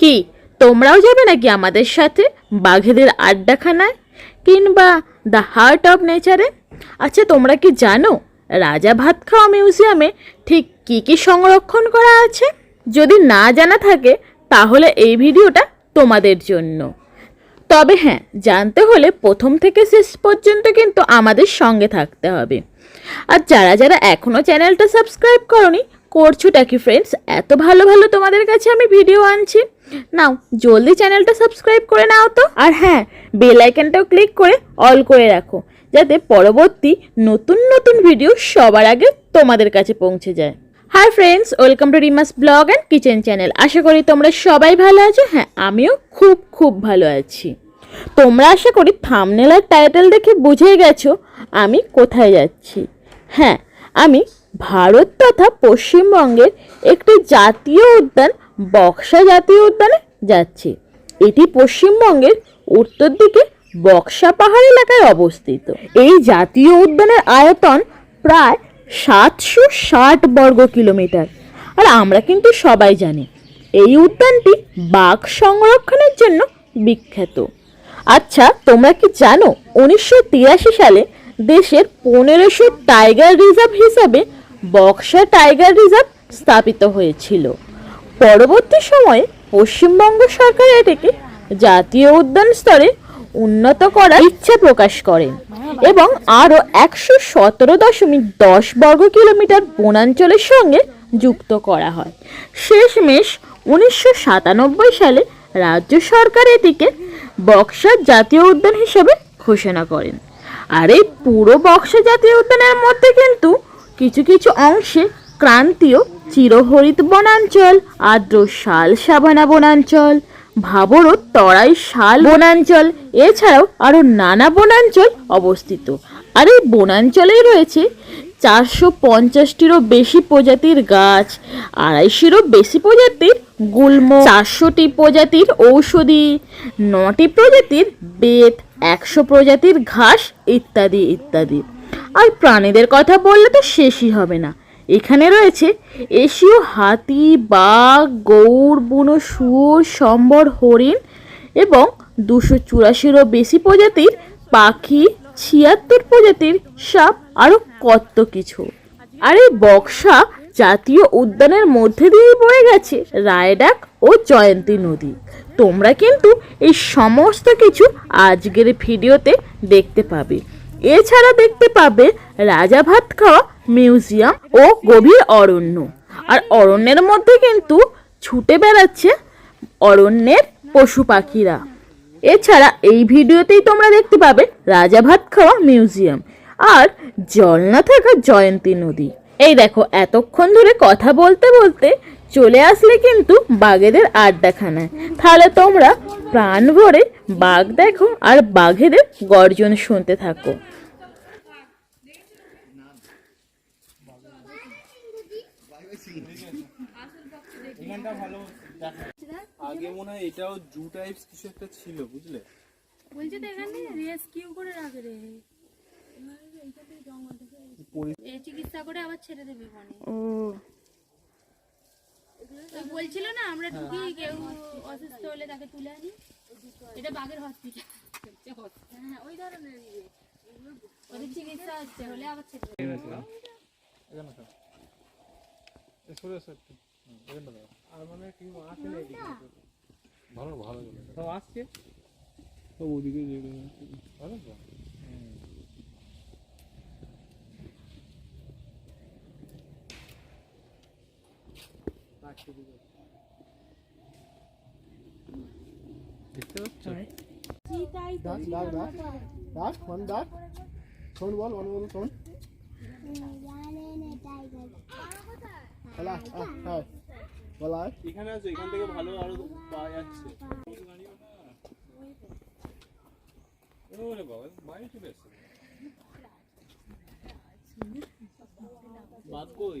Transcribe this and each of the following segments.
কি, তোমরাও যাবে নাকি আমাদের সাথে বাঘেদের আড্ডাখানায় কিংবা দ্য হার্ট অফ নেচারে আচ্ছা তোমরা কি জানো রাজা ভাত খাওয়া মিউজিয়ামে ঠিক কি কি সংরক্ষণ করা আছে? যদি না জানা থাকে, তাহলে এই ভিডিওটা তোমাদের জন্য। তবে হ্যাঁ জানতে হলে প্রথম থেকে শেষ পর্যন্ত কিন্তু আমাদের সঙ্গে থাকতে হবে। আর যারা যারা এখনও চ্যানেলটা সাবস্ক্রাইব করনি করছোটা কি ফ্রেন্ডস এত ভালো ভালো তোমাদের কাছে আমি ভিডিও আনছি। নাও, জলদি চ্যানেলটা সাবস্ক্রাইব করে নাও তো। আর হ্যাঁ বেল আইকনটাও ক্লিক করে অল করে রাখো, যাতে পরবর্তী নতুন নতুন ভিডিও সবার আগে তোমাদের কাছে পৌঁছে যায়। Hi friends welcome to Rimas blog and kitchen channel আশা করি তোমরা সবাই ভালো আছো। হ্যাঁ আমিও খুব খুব ভালো আছি। তোমরা আশা করি থামনেল আর টাইটেল দেখে বুঝেই গেছো আমি কোথায় যাচ্ছি। হ্যাঁ আমি ভারত তথা পশ্চিমবঙ্গের একটি জাতীয় উদ্যান, বক্সা জাতীয় উদ্যানে যাচ্ছি। এটি পশ্চিমবঙ্গের উত্তর দিকে বক্সা পাহাড় এলাকায় অবস্থিত। এই জাতীয় উদ্যানের আয়তন প্রায় সাতশো ষাট বর্গ কিলোমিটার। আর আমরা কিন্তু সবাই জানি, এই উদ্যানটি বাঘ সংরক্ষণের জন্য বিখ্যাত। আচ্ছা তোমরা কি জানো, উনিশশো তিরাশি সালে দেশের পনেরোশো টাইগার রিজার্ভ হিসাবে বক্সা টাইগার রিজার্ভ স্থাপিত হয়েছিল। পরবর্তী সময়ে পশ্চিমবঙ্গ সরকার এটিকে জাতীয় উদ্যান স্তরে উন্নত করার ইচ্ছা প্রকাশ করেন এবং আরও একশো সতেরো দশমিক দশ বর্গ কিলোমিটার বনাঞ্চলের সঙ্গে যুক্ত করা হয়। শেষমেশ উনিশশো সাতানব্বই সালে রাজ্য সরকার এটিকে বক্সা জাতীয় উদ্যান হিসেবে ঘোষণা করেন। আর এই পুরো বক্সা জাতীয় উদ্যানের মধ্যে কিন্তু কিছু কিছু অংশে ক্রান্তীয় চিরহরিত বনাঞ্চল, আর্দ্র শাল সাবানা বনাঞ্চল ভাবরও তরাই শাল বনাঞ্চল, এছাড়াও আরও নানা বনাঞ্চল অবস্থিত। আর এই বনাঞ্চলেই রয়েছে চারশো পঞ্চাশটিরও বেশি প্রজাতির গাছ, আড়াইশোরও বেশি প্রজাতির গুল্ম, চারশোটি প্রজাতির ঔষধি, নটি প্রজাতির বেত, একশো প্রজাতির ঘাস, ইত্যাদি ইত্যাদি। আর প্রাণীদের কথা বললে তো শেষই হবে না। এখানে রয়েছে এশীয় হাতি, বাঘ গৌর বুনো শুয়োর, সম্বর, হরিণ এবং দুশো চুরাশিরও বেশি প্রজাতির পাখি, ছিয়াত্তর প্রজাতির সাপ আরও কত কিছু। আর এই বক্সা জাতীয় উদ্যানের মধ্যে দিয়ে বয়ে গেছে রায়ডাক ও জয়ন্তী নদী। তোমরা কিন্তু এই সমস্ত কিছু আজকের ভিডিওতে দেখতে পাবে। এছাড়া দেখতে পাবে রাজা ভাত খাওয়া, মিউজিয়াম ও গভীর অরণ্য। আর অরণ্যের মধ্যে কিন্তু ছুটে বেড়াচ্ছে অরণ্যের পশু পাখিরা। এছাড়া এই ভিডিওতেই তোমরা দেখতে পাবে রাজা ভাত খাওয়া, মিউজিয়াম আর জল না থাকা জয়ন্তী নদী। এই দেখো, এতক্ষণ ধরে কথা বলতে বলতে চলে আসলে কিন্তু বাঘেদের আড্ডাখানায় তাহলে তোমরা প্রাণ ভরে বাঘ দেখো আর বাঘেদের গর্জন শুনতে থাকো। আগে মনে হয় এটাও জু টাইপস কিছু একটা ছিল বুঝলে? বলছে তো এখানে রেস্কিউ করে রাখে রে। এ চিকিৎসা করে আবার ছেড়ে দেবে মানে ও। বলছিল না আমরা ঢুকি কেউ অসুস্থ হলে তাকে তুলে আনি। এটা বাঘের হসপিটাল হ্যাঁ ওই ধরনের ইয়ে। ওদের চিকিৎসা হচ্ছে হলে আবার আর মানে কি আসে না এদিকে ভালো ভালো। সব আসছে? সব ওদিকে ভালো তো দেখতে পাচ্ছ ডাক ডাক ডাক ডাক ওয়ান ডাক সাউন্ড বল ওয়ান বল সাউন্ড বলা এখানে আছে, এখান থেকে ভালো আরও পাওয়া যাচ্ছে। বাদ কই?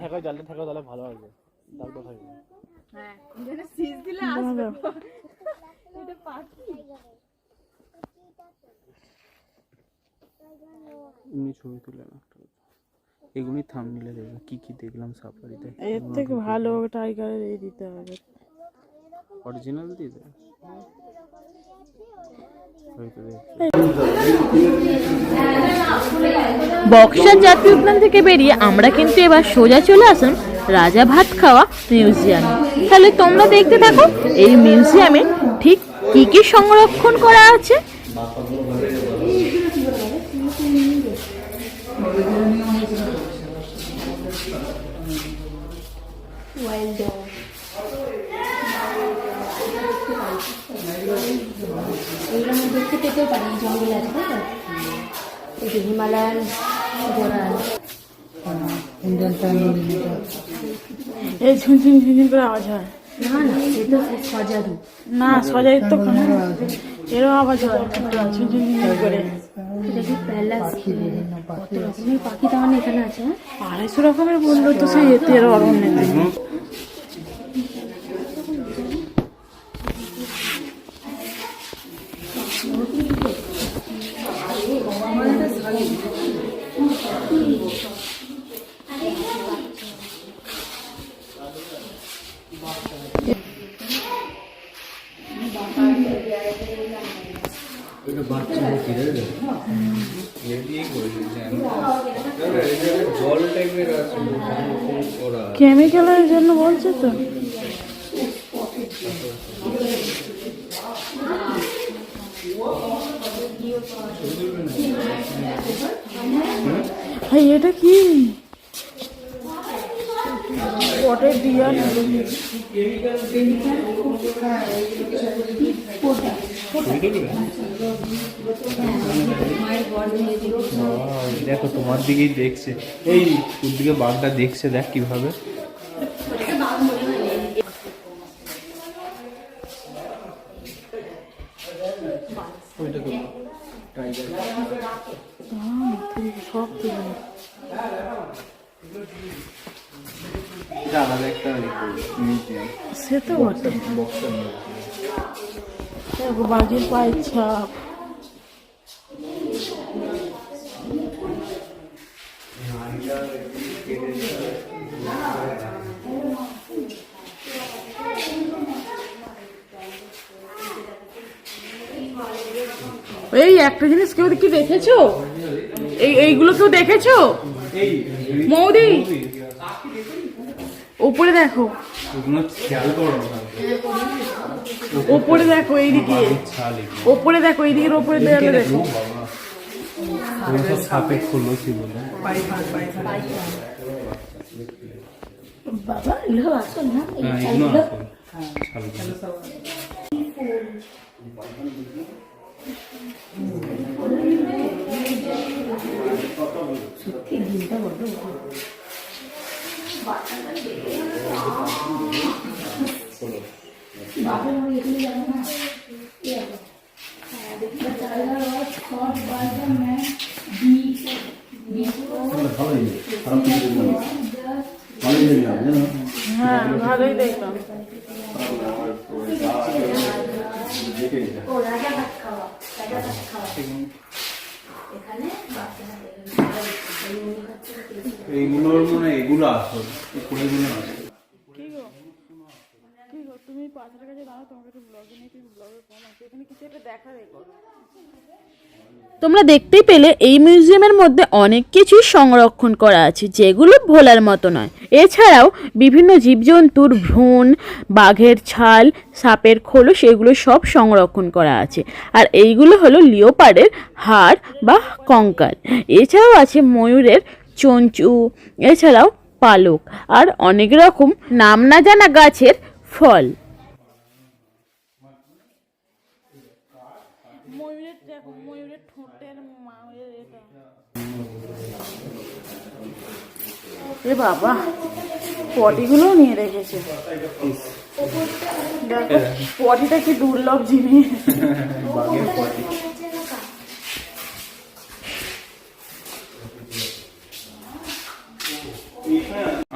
থাকো জালটা থাকো তাহলে ভালো হবে। ডাকটা থাকবে। এমনি ছবি তুলে না। এগুলি থামনিলে দেবে কি কি দেখলাম সাফারিতে। এর থেকে ভালো টাইগারের এই দিতে হবে। অরিজিনাল দিয়ে দেবে হয়তো দেখছি। বক্সার জাতীয় উদ্যান থেকে বেরিয়ে আমরা কিন্তু এবার সোজা চলে আসলাম রাজা ভাত খাওয়া মিউজিয়ামে। তাহলে তোমরা দেখতে থাকো, এই মিউজিয়ামে ঠিক কি কি সংরক্ষণ করা আছে এইগুলো আমি দেখতে পেতেও পারি এই জঙ্গলে আছে তাই তো এই যে হিমালয়ান ঘোড়া এই ঝুনঝুন ঝুনঝুন করে আওয়াজ হয়। না না সে তো সজারু না সজাই তো এরও আওয়াজ হয়। করে। এটা প্যালাস? কত রকমের পাখি মানে এখানে আছে হ্যাঁ? আড়াইশো রকমের বলল তো সেই এতে এর জল টাইপের আছে ওরা কেমিক্যালের জন্য বলছে তো। ভাই এটা কি? পটের দিয়া দেখো তোমার দিকেই দেখছে। এই তোর দিকে বাঘটা দেখছে দেখ কীভাবে। সে তো বটে। দেখো বাঘের পায়ের এই একটা জিনিস কেউ কি দেখেছ? এই, এইগুলো কেউ দেখেছ? মৌদি, উপরে দেখো। খেয়াল করো ওপরে দেখো এইদিকে। ওপরে দেখো এইদিকের ওপরে দেয়ালে দেখো। বলে বাবা। এগুলো আসল না? হ্যাঁ ছালগুলো। হ্যাঁ ভালোই দেখলাম এইগুলোর মনে এগুলো আসল উপরেগুলো আসল কি গো কি গো তুমি কাছে দাঁড়াও, তোমাকে একটু ব্লগে নিয়ে একটু ব্লগে ফোন আছে এখানে কিছু একটা দেখা রেখো তোমরা দেখতেই পেলে, এই মিউজিয়ামের মধ্যে অনেক কিছুই সংরক্ষণ করা আছে, যেগুলো ভোলার মতো নয়। এছাড়াও বিভিন্ন জীবজন্তুর ভ্রূণ, বাঘের ছাল, সাপের খোলস, এগুলো সব সংরক্ষণ করা আছে। আর এইগুলো হলো লিওপার্ডের হাড় বা কঙ্কাল। এছাড়াও আছে ময়ূরের চঞ্চু, এছাড়াও পালক, আর অনেক রকম নাম না জানা গাছের ফল ময়ূরের এ বাবা পটিগুলো নিয়ে রেখেছে। দেখো পটিটা কি দুর্লভ জিনিস।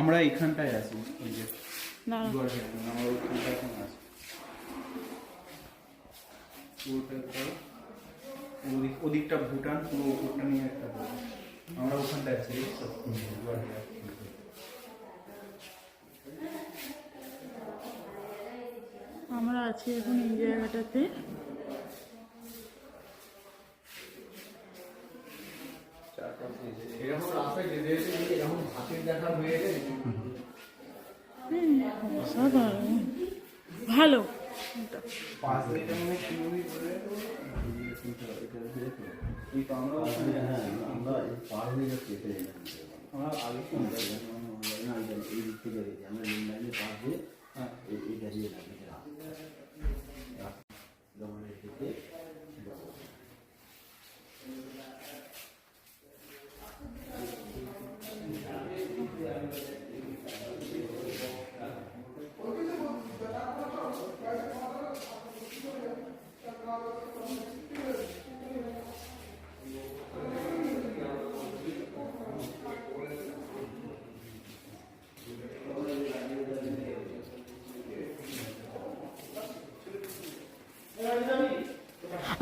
আমরা এখানটায় আছি ওদিকটা ভুটান পুরো উপরটা নিয়ে একটা আমরা ওখানটায় আছি আছি এখন এই জায়গাটাতে। ভালো। আমরা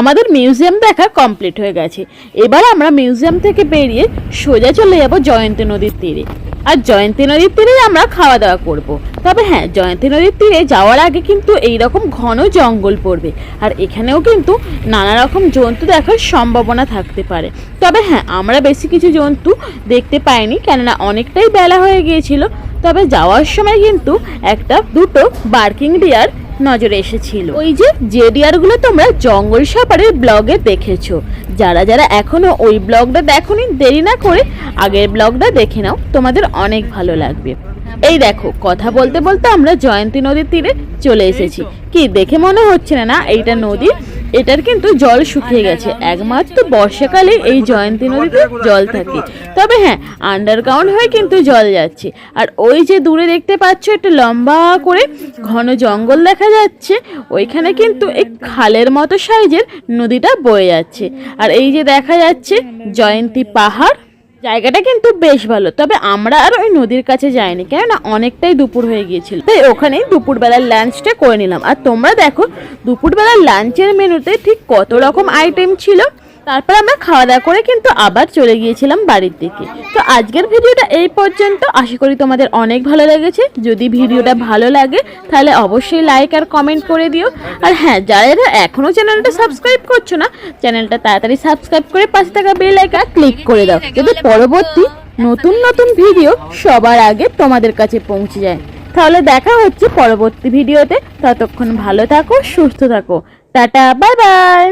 আমাদের মিউজিয়াম দেখা কমপ্লিট হয়ে গেছে। এবার আমরা মিউজিয়াম থেকে বেরিয়ে সোজা চলে যাব জয়ন্তী নদীর তীরে। আর জয়ন্তী নদীর তীরে আমরা খাওয়া দাওয়া করব। তবে হ্যাঁ জয়ন্তী নদীর তীরে যাওয়ার আগে কিন্তু এই রকম ঘন জঙ্গল পড়বে। আর এখানেও কিন্তু নানা রকম জন্তু দেখার সম্ভাবনা থাকতে পারে। তবে হ্যাঁ আমরা বেশি কিছু জন্তু দেখতে পাইনি, কেননা অনেকটাই বেলা হয়ে গিয়েছিল। তবে যাওয়ার সময় কিন্তু একটা দুটো বার্কিং ডিয়ার নজরে এসেছিল। ওই যে যে ডিয়ারগুলো তোমরা জঙ্গল সাপারের ব্লগে দেখেছ। যারা যারা এখনও ওই ব্লগটা দেখোনি দেরি না করে আগের ব্লগটা দেখে নাও। তোমাদের অনেক ভালো লাগবে। এই দেখো কথা বলতে বলতে আমরা জয়ন্তী নদীর তীরে চলে এসেছি। কি দেখে মনে হচ্ছে না না? এইটা নদী। এটার কিন্তু জল শুকিয়ে গেছে। একমাত্র বর্ষাকালে এই জয়ন্তী নদীতে জল থাকে। তবে হ্যাঁ আন্ডারগ্রাউন্ড হয়ে কিন্তু জল যাচ্ছে। আর ওই যে দূরে দেখতে পাচ্ছ, একটা লম্বা করে ঘন জঙ্গল দেখা যাচ্ছে, ওইখানে কিন্তু এই খালের মতো সাইজের নদীটা বয়ে যাচ্ছে। আর এই যে দেখা যাচ্ছে, জয়ন্তী পাহাড় জায়গাটা কিন্তু বেশ ভালো, তবে আমরা আর ওই নদীর কাছে যাইনি, কেননা অনেকটাই দুপুর হয়ে গিয়েছিল। তাই ওখানেই দুপুরবেলার লাঞ্চটা করে নিলাম। আর তোমরা দেখো, দুপুরবেলার লাঞ্চের মেনুতে ঠিক কত রকম আইটেম ছিল? তারপর আমরা খাওয়া দাওয়া করে কিন্তু আবার চলে গিয়েছিলাম বাড়ির দিকে। তো আজকের ভিডিওটা এই পর্যন্ত। আশা করি তোমাদের অনেক ভালো লেগেছে। যদি ভিডিওটা ভালো লাগে, তাহলে অবশ্যই লাইক আর কমেন্ট করে দিও। আর হ্যাঁ যারা এখনও চ্যানেলটা সাবস্ক্রাইব করছ না, চ্যানেলটা তাড়াতাড়ি সাবস্ক্রাইব করে পাশে থাকা বেল আইকন ক্লিক করে দাও। যাতে পরবর্তী নতুন নতুন ভিডিও সবার আগে তোমাদের কাছে পৌঁছে যায়। তাহলে দেখা হচ্ছে পরবর্তী ভিডিওতে। ততক্ষণ ভালো থাকো, সুস্থ থাকো। Tata bye bye